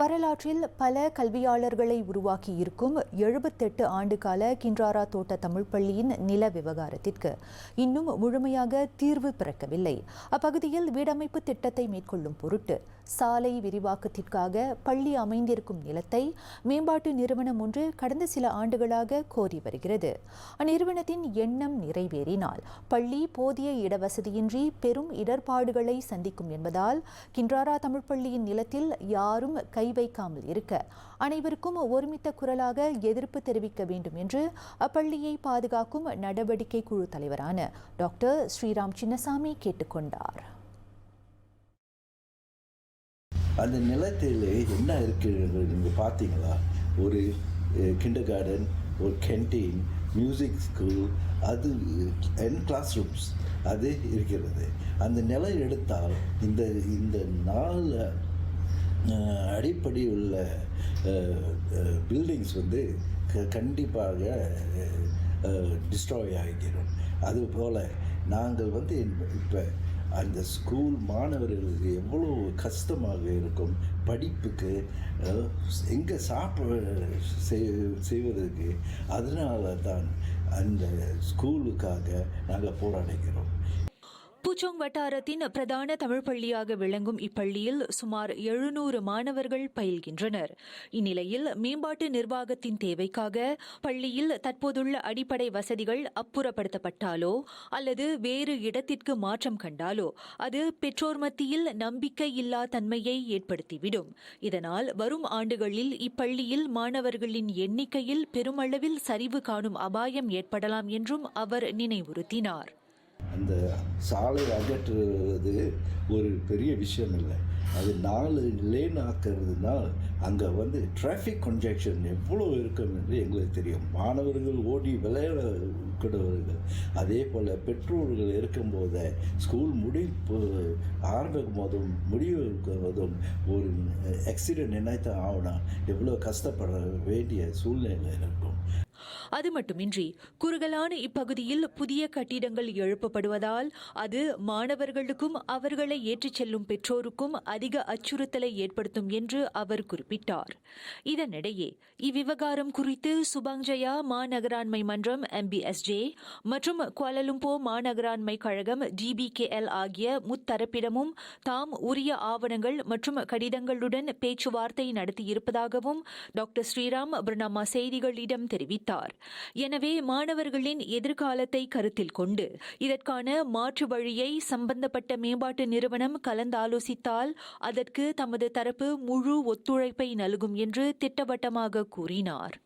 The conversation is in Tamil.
வரலாற்றில் பல கல்வியாளர்களை உருவாக்கி இருக்கும் எழுபத்தெட்டு ஆண்டுகால கின்றாரா தோட்ட தமிழ் பள்ளியின் நில விவகாரத்திற்கு இன்னும் முழுமையாக தீர்வு பிறக்கவில்லை. அப்பகுதியில் வீடமைப்பு திட்டத்தை மேற்கொள்ளும் பொருட்டு சாலை விரிவாக்கத்திற்காக பள்ளி அமைந்திருக்கும் நிலத்தை மேம்பாட்டு நிறுவனம் ஒன்று கடந்த சில ஆண்டுகளாக கோரி வருகிறது. அந்நிறுவனத்தின் எண்ணம் நிறைவேறினால் பள்ளி போதிய இடவசதியின்றி பெரும் இடர்பாடுகளை சந்திக்கும் என்பதால் கின்றாரா தமிழ் பள்ளியின் நிலத்தில் யாரும் கை வைக்காமல் இருக்க அனைவருக்கும் ஒருமித்த குரலாக எதிர்ப்பு தெரிவிக்க வேண்டும் என்று அப்பள்ளியை பாதுகாக்கும் நடவடிக்கை குழு தலைவரான டாக்டர் ஸ்ரீராம் சின்னசாமி கேட்டுக்கொண்டார். அந்த நிலத்தில் என்ன இருக்கிறது நீங்கள் பார்த்தீங்களா? ஒரு கிண்டர் கார்டன் ஒரு கேன்டீன் மியூசிக் ஸ்கூல் அது அண்ட் கிளாஸ் ரூம்ஸ் அது இருக்கிறது. அந்த நிலம் எடுத்தால் இந்த இந்த நாலு அடிப்படை உள்ள பில்டிங்ஸ் வந்து க- கண்டிப்பாக டிஸ்ட்ராய் ஆகிடும் அதுபோல் நாங்கள் வந்து இப்போ அந்த ஸ்கூல் மாணவர்களுக்கு எவ்வளோ கஷ்டமாக இருக்கும் படிப்புக்கு எங்கே சாப்பிட செய்- செய்வதற்கு. அதனால தான் அந்த ஸ்கூலுக்காக நாங்கள் போராடுகிறோம். பூச்சோங் வட்டாரத்தின் பிரதான தமிழ் பள்ளியாக விளங்கும் இப்பள்ளியில் சுமார் எழுநூறு மாணவர்கள் பயில்கின்றனர். இந்நிலையில் மேம்பாட்டு நிர்வாகத்தின் தேவைக்காக பள்ளியில் தற்போதுள்ள அடிப்படை வசதிகள் அப்புறப்படுத்தப்பட்டாலோ அல்லது வேறு இடத்திற்கு மாற்றம் கண்டாலோ அது பெற்றோர் மத்தியில் நம்பிக்கையில்லா தன்மையை ஏற்படுத்திவிடும். இதனால் வரும் ஆண்டுகளில் இப்பள்ளியில் மாணவர்களின் எண்ணிக்கையில் பெருமளவில் சரிவு காணும் அபாயம் ஏற்படலாம் என்றும் அவர் நினைவுறுத்தினார். அந்த சாலை அகற்றுவது ஒரு பெரிய விஷயம் இல்லை. அது நாலு லேன் ஆக்கிறதுனால் அங்கே வந்து டிராஃபிக் கன்ஜெக்ஷன் எவ்வளோ இருக்கும் என்று எங்களுக்கு தெரியும். மாணவர்கள் ஓடி விளையாட கூடவர்கள் அதே போல் பெற்றோர்கள் இருக்கும்போது ஸ்கூல் முடிப்பு ஆரம்பிக்கும் போதும் முடிவு போதும் ஒரு ஆக்சிடென்ட் என்னத்தான் ஆகுனா எவ்வளோ கஷ்டப்பட வேண்டிய சூழ்நிலை இருக்கும். அது மட்டுமின்றி குறுகலான இப்பகுதியில் புதிய கட்டிடங்கள் எழுப்பப்படுவதால் அது மாணவர்களுக்கும் அவர்களை ஏற்றிச் செல்லும் பெற்றோருக்கும் அதிக அச்சுறுத்தலை ஏற்படுத்தும் என்று அவர் குறிப்பிட்டார். இதனிடையே இவ்விவகாரம் குறித்து சுபாங்ஜயா மாநகராண்மை மன்றம் எம்பிஎஸ்ஜே மற்றும் குவாலலும்போ மாநகராண்மை கழகம் டிபிகேஎல் ஆகிய முத்தரப்பிடமும் தாம் உரிய ஆவணங்கள் மற்றும் கடிதங்களுடன் பேச்சுவார்த்தை நடத்தியிருப்பதாகவும் டாக்டர் ஸ்ரீராம் பிரணாமா செய்திகளிடம் தெரிவித்தார். எனவே மாணவர்களின் எதிர்காலத்தை கருத்தில் கொண்டு இதற்கான மாற்று வழியை சம்பந்தப்பட்ட மேம்பாட்டு நிறுவனம் கலந்தாலோசித்தால் அதற்கு தமது தரப்பு முழு ஒத்துழைப்பை நல்கும் என்று திட்டவட்டமாக கூறினார்.